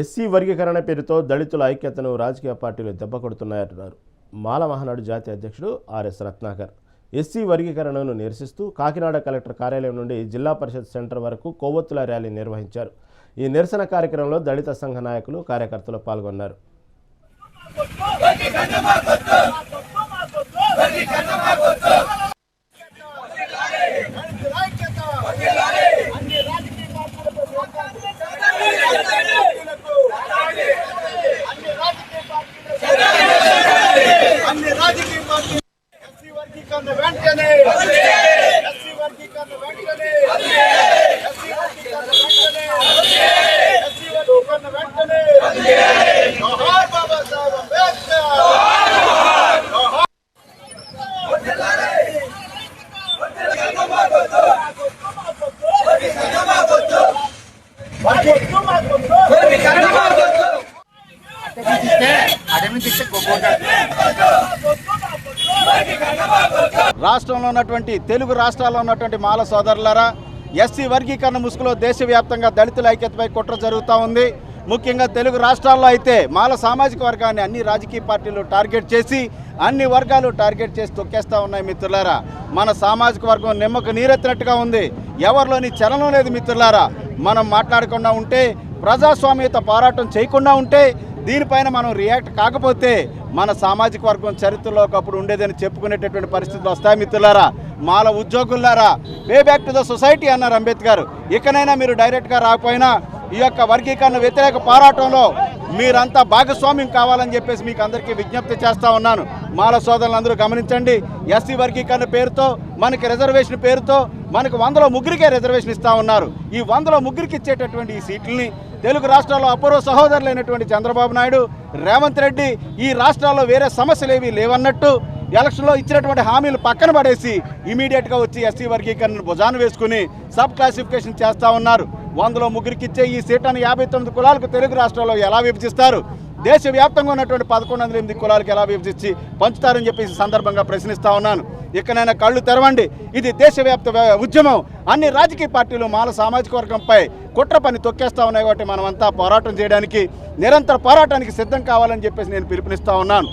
SC వర్గీకరణ పేరుతో దళితుల ఐక్యతను రాజకీయ పార్టీలు దెబ్బకొడుతున్నాయంటున్నారు మాల మహానాడు జాతీయ అధ్యక్షుడు ఆర్ఎస్ రత్నాకర్. ఎస్సీ వర్గీకరణను నిరసిస్తూ కాకినాడ కలెక్టర్ కార్యాలయం నుండి జిల్లా పరిషత్ సెంటర్ వరకు కొవ్వొత్తుల ర్యాలీ నిర్వహించారు. ఈ నిరసన కార్యక్రమంలో దళిత సంఘ నాయకులు కార్యకర్తలు పాల్గొన్నారు అన్ని రాజకీయ పార్టీలు ఎస్సీ వర్గీకరణ వెంటనే ఎస్సీ వర్గీకరణ వెంటనే ఎస్సీ వర్గీకరణ వెంటనే ఎస్సీ వర్గీకరణ వెంటనే జోహార్ బాబా సాహెబ్ అంబేద్కర్ జోహార్ మాకొద్దు, మాకొద్దు. రాష్ట్రంలో ఉన్నటువంటి తెలుగు రాష్ట్రాల్లో ఉన్నటువంటి మాల సోదరులారా ఎస్సీ వర్గీకరణ ముసుగులో దేశవ్యాప్తంగా దళితుల ఐక్యతపై కుట్ర జరుగుతూ ఉంది. ముఖ్యంగా తెలుగు రాష్ట్రాల్లో అయితే మాల సామాజిక వర్గాన్ని అన్ని రాజకీయ పార్టీలు టార్గెట్ చేసి అన్ని వర్గాలు టార్గెట్ చేసి తొక్కేస్తూ ఉన్నాయి మిత్రులారా. మన సామాజిక వర్గం నిమ్మకు నీరెత్తినట్టుగా ఉంది. ఎవరిలోని చలనం లేదు మిత్రులారా. మనం మాట్లాడకుండా ఉంటే ప్రజాస్వామ్యత పోరాటం చేయకుండా ఉంటే దీనిపైన మనం రియాక్ట్ కాకపోతే మన సామాజిక వర్గం చరిత్రలో ఒకప్పుడు ఉండేదని చెప్పుకునేటటువంటి పరిస్థితులు వస్తాయి మిత్రులారా. మాల ఉద్యోగులారా pay back to the society అన్నారు అంబేద్కర్. ఇకనైనా మీరు డైరెక్ట్గా రాకపోయినా ఈ యొక్క వర్గీకరణ వ్యతిరేక పోరాటంలో మీరంతా భాగస్వామ్యం కావాలని చెప్పేసి మీకు అందరికీ విజ్ఞప్తి చేస్తా ఉన్నాను. మాల సోదరులందరూ గమనించండి. ఎస్సీ వర్గీకరణ పేరుతో మనకి రిజర్వేషన్ పేరుతో మనకు వందలో ముగ్గురికే రిజర్వేషన్ ఇస్తా ఉన్నారు. ఈ వందలో ముగ్గురికి ఇచ్చేటటువంటి ఈ సీట్లని తెలుగు రాష్ట్రాల్లో అపూర్వ సహోదరులైనటువంటి చంద్రబాబు నాయుడు రేవంత్ రెడ్డి ఈ రాష్ట్రాల్లో వేరే సమస్యలు ఏవి లేవన్నట్టు ఎలక్షన్లో ఇచ్చినటువంటి హామీలు పక్కన పడేసి ఇమీడియట్గా వచ్చి ఎస్సీ వర్గీకరణను భుజాన వేసుకుని సబ్ క్లాసిఫికేషన్ చేస్తూ ఉన్నారు. వందలో ముగ్గురికి ఇచ్చే ఈ సీట్లను యాభై తొమ్మిది కులాలకు తెలుగు రాష్ట్రాల్లో ఎలా విభజిస్తారు? దేశవ్యాప్తంగా ఉన్నటువంటి పదకొండు వందల ఎనిమిది కులాలకు ఎలా విభజించి పంచుతారని చెప్పేసి సందర్భంగా ప్రశ్నిస్తా ఉన్నాను. ఇకనైనా కళ్ళు తెరవండి. ఇది దేశవ్యాప్త ఉద్యమం. అన్ని రాజకీయ పార్టీలు మాల సామాజిక వర్గంపై కుట్ర పని తొక్కేస్తా ఉన్నాయి కాబట్టి మనమంతా పోరాటం చేయడానికి నిరంతర పోరాటానికి సిద్ధం కావాలని చెప్పేసి నేను పిలుపునిస్తా ఉన్నాను.